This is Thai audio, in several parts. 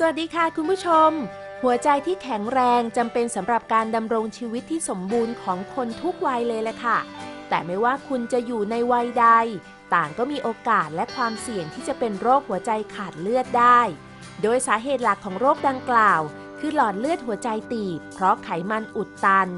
สวัสดีค่ะคุณผู้ชม หัวใจที่แข็งแรงจำเป็นสำหรับการดำรงชีวิตที่สมบูรณ์ของคนทุกวัยเลยแหละค่ะ แต่ไม่ว่าคุณจะอยู่ในวัยใด ต่างก็มีโอกาสและความเสี่ยงที่จะเป็นโรคหัวใจขาดเลือดได้ โดยสาเหตุหลักของโรคดังกล่าว คือหลอดเลือดหัวใจตีบ เพราะไขมันอุดตัน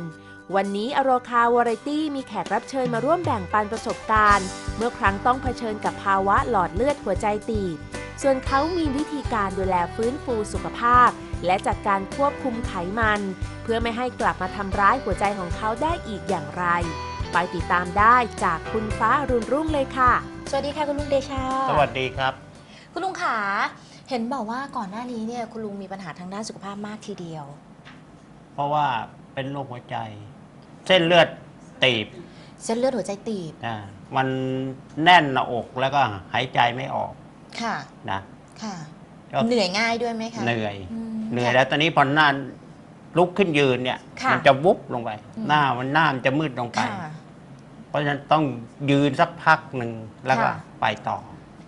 วันนี้อโรคาวาไรตี้มีแขกรับเชิญมาร่วมแบ่งปันประสบการณ์ เมื่อครั้งต้องเผชิญกับภาวะหลอดเลือดหัวใจตีบ ส่วนเขามีวิธีการดูแลฟื้นฟูสุขภาพ และจัดการควบคุมไขมัน เพื่อไม่ให้กลับมาทำร้ายหัวใจของเขาได้อีกอย่างไร ไปติดตามได้จากคุณฟ้าอรุณรุ่งเลยค่ะ สวัสดีค่ะคุณลุงเดชา สวัสดีครับ คุณลุงขาเห็นบอกว่าก่อนหน้านี้เนี่ยคุณลุงมีปัญหาทางด้านสุขภาพมากทีเดียว เพราะว่าเป็นโรคหัวใจ เส้นเลือดตีบ เส้นเลือดหัวใจตีบนะมันแน่นหน้าอกแล้วก็หายใจไม่ออก ค่ะ นะ ค่ะ ก็เหนื่อยง่ายด้วยไหมคะเหนื่อย มเหนื่อยค่ะ แล้วตอนนี้พอหน้าลุกขึ้นยืนเนี่ย ค่ะมัจะวุบลงไป อืม หน้ามันหน้ามันจะมืดลงไป ค่ะ เพราะฉะนั้นต้องยืนสักพักหนึ่งแล้วก็ค่ะ ไปต่อ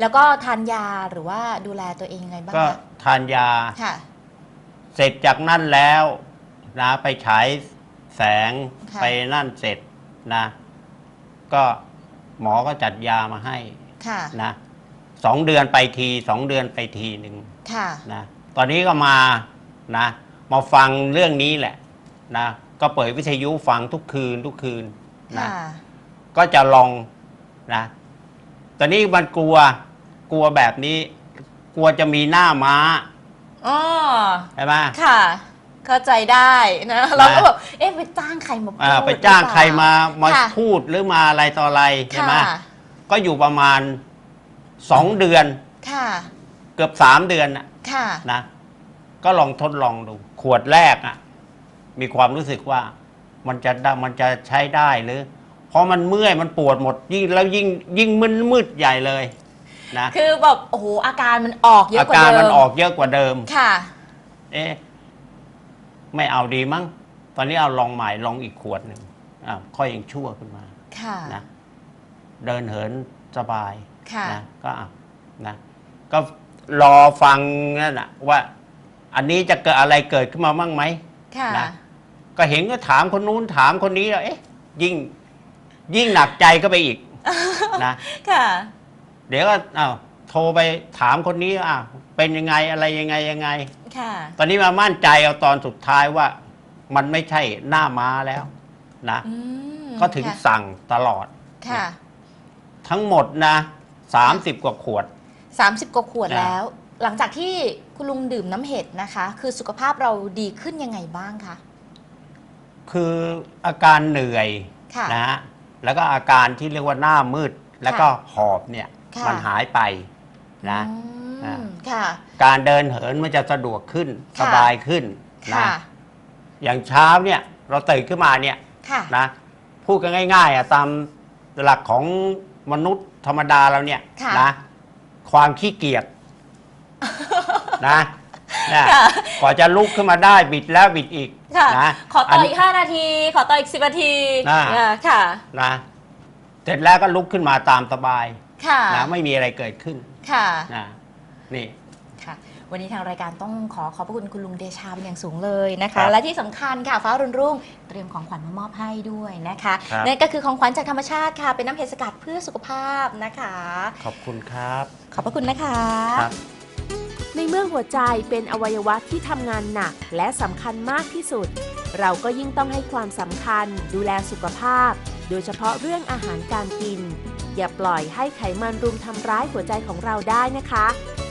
แล้วก็ทานยาหรือว่าดูแลตัวเองยังไงบ้างก็คะทานยา ค่ะ เสร็จจากนั่นแล้วนะไปฉายแสงค่ะ ไปนั่นเสร็จนะ ก็หมอก็จัดยามาให้ค่ะ นะ สองเดือนไปทีสองเดือนไปทีหนึ่งค่ะ นะตอนนี้ก็มานะมาฟังเรื่องนี้แหละนะก็เปิดวิทยุฟังทุกคืนทุกคืนนะค่ะ ก็จะลองนะตอนนี้มันกลัวกลัวแบบนี้ กลัวจะมีหน้าม้าอ๋อ ใช่ไหม ค่ะ เข้าใจได้นะ เราก็แบบเอ๊ะไปจ้างใครมาพูดอ่าไปจ้างหอเปล่ใครมามาค่ะพูดหรือมาอะไรต่ออะไรใช่ไหมค่ะ ก็อยู่ประมาณ สองเดือนค่ะ เกือบสามเดือนนะค่ะ นะ ก็ลองทดลองดู ขวดแรกอะ มีความรู้สึกว่ามันจะได้มันจะใช้ได้หรือเพราะมันเมื่อยมันปวดหมดยิ่งแล้วยิ่งยิ่งมึนมืดใหญ่เลยนะคือแบบโอ้โหอาการมันออกเยอะอากว่าการเดิมมันออกเยอะกว่าเดิม ค่ะ เอ๊ะไม่เอาดีมั้ง ตอนนี้เอาลองใหม่ลองอีกขวดหนึ่งอะค่อยยังชั่วขึ้นมาค่ะ นะเดินเหินสบาย ค่ะ นะก็อะนะก็รอฟังนั่นนะว่า อันนี้จะเกิดอะไรเกิดขึ้นมาบ้างไหม ค่ะ นะ ก็เห็นก็ถามคนนู้นถามคนนี้แล้วเอ๊ะยิ่งยิ่งหนักใจก็ไปอีก นะ ค่ะ เดี๋ยวก็อ้าวโทรไปถามคนนี้อะเป็นยังไงอะไรยังไงยังไง ค่ะ ตอนนี้มามั่นใจเอาตอนสุดท้ายว่า มันไม่ใช่หน้าม้าแล้วนะ อืมก็ถึงค่ะสั่งตลอด ค่ะ ทั้งหมดนะ สามสิบกว่าขวด 30 กว่าขวดอ่าแล้ว หลังจากที่คุณลุงดื่มน้ำเห็ดนะคะ คือสุขภาพเราดีขึ้นยังไงบ้างคะคืออาการเหนื่อยค่ะนะฮะแล้วก็อาการที่เรียกว่าหน้ามืด แล้วก็หอบเนี่ยค่ะมันหายไปนะอือ่ามค่ะการเดินเหินมันจะสะดวกขึ้นค่ะสบายขึ้นนะค่ะอย่างเช้าเนี่ยเราตื่นขึ้นมาเนี่ยค่ะนะพูดกันง่ายๆอะตามหลักของ มนุษย์ธรรมดาเราเนี่ยค่ะ นะ ความขี้เกียจนะนะค่ะ กว่าจะลุกขึ้นมาได้บิดแล้วบิดอีกค่ะ นะขอต่ออีนก5 นาที ขอต่ออีก 10 นาทีอ่า อ่าค่ะ นะเสร็จแล้วก็ลุกขึ้นมาตามสบายค่ะ นะไม่มีอะไรเกิดขึ้นค่ะ นะนี่ ค่ะ วันนี้ทางรายการต้องขอขอบพระคุณคุณลุงเดชาเป็นอย่างสูงเลยนะครัคะบและที่สำคัญค่ะฟ้ารุ่นรุ่งเตรียมของขวัญมามอบให้ด้วยนะคะครับนั่นก็คือของขวัญจากธรรมชาติค่ะ เป็นน้ำเห็ดสกัดเพื่อสุขภาพนะคะ ขอบคุณครับ ขอบพระคุณนะคะครับในเมื่อหัวใจเป็นอวัยวะที่ทำงานหนักและสำคัญมากที่สุด เราก็ยิ่งต้องให้ความสำคัญดูแลสุขภาพ โดยเฉพาะเรื่องอาหารการกิน อย่าปล่อยให้ไขมันรุมทำร้ายหัวใจของเราได้นะคะ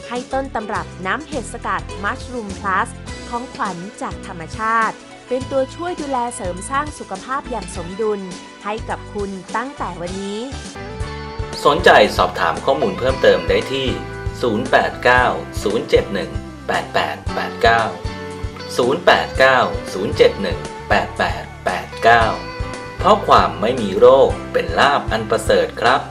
ให้ต้นตำรับน้ำเห็ดสกัดมัชรูมพลัสของขวัญจากธรรมชาติ เป็นตัวช่วยดูแลเสริมสร้างสุขภาพอย่างสมดุล ให้กับคุณตั้งแต่วันนี้ สนใจสอบถามข้อมูลเพิ่มเติมได้ที่ 089 071 8889 089 071 8889 เพราะความไม่มีโรคเป็นลาบอันประเสริฐครับ